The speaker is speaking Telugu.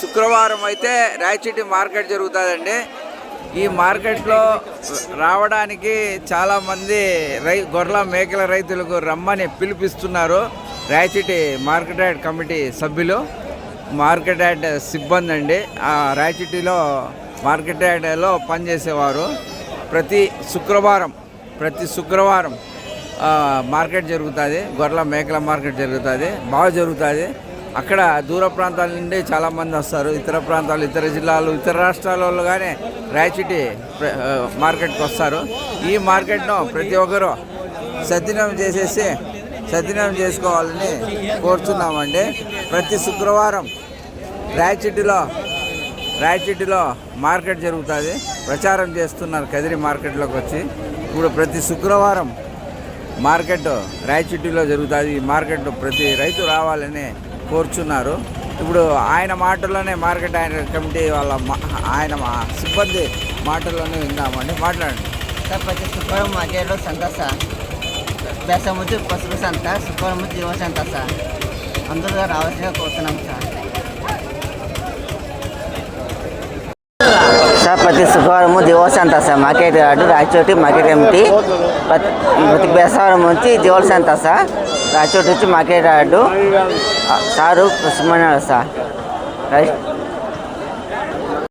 శుక్రవారం అయితే రాయచీటి మార్కెట్ జరుగుతుందండి. ఈ మార్కెట్లో రావడానికి చాలామంది రై గొర్రెల మేకల రైతులకు రమ్మని పిలిపిస్తున్నారు రాయచీటి మార్కెట్ యార్డ్ కమిటీ సభ్యులు. మార్కెట్ యార్డ్ సిబ్బంది అండి. ఆ రాయచీటిలో మార్కెట్ యార్డ్లో పనిచేసేవారు. ప్రతి శుక్రవారం ప్రతి శుక్రవారం మార్కెట్ జరుగుతుంది. గొర్రెల మేకల మార్కెట్ జరుగుతుంది. బాగా జరుగుతుంది. అక్కడ దూర ప్రాంతాల నుండి చాలామంది వస్తారు. ఇతర ప్రాంతాలు ఇతర జిల్లాలు ఇతర రాష్ట్రాల వాళ్ళు కానీ రాయచిటి మార్కెట్కి వస్తారు. ఈ మార్కెట్ను ప్రతి ఒక్కరూ సద్వినియోగం చేసేసి సద్వినియోగం చేసుకోవాలని కోరుతున్నామండి ప్రతి శుక్రవారం రాయచిటిలో రాయచిటిలో మార్కెట్ జరుగుతుంది. ప్రచారం చేస్తున్నారు కదిరి మార్కెట్లోకి వచ్చి. ఇప్పుడు ప్రతి శుక్రవారం మార్కెట్ రాయచిట్టిలో జరుగుతుంది. ఈ మార్కెట్ ప్రతి రైతు రావాలని కోరుచున్నారు. ఇప్పుడు ఆయన మాటల్లోనే మార్కెట్ ఆయన కమిటీ వాళ్ళ ఆయన మా సిబ్బంది మాటల్లోనే విందామండి. మాట్లాడండి. సార్ ప్రతి శుక్రవారం మార్కెట్లో సంత సార్. బెసముద్ది పసుపు సంత శుక్రవారం యువ సంత సార్. అందరూ రావాల్సిందిగా కోరుతున్నాం సార్. ప్రతి శుక్రవారము దివోస్ అంతా సార్ మార్కెట్ అటు రాయచోటి మార్కెట్ కమిటీ ప్రతి ప్రతి బేసవారం నుంచి దివోస్ అంతా సార్ రాయచోటి వచ్చి మార్కెట్ యార్డు సారు సుమన్నాడు సార్. రై-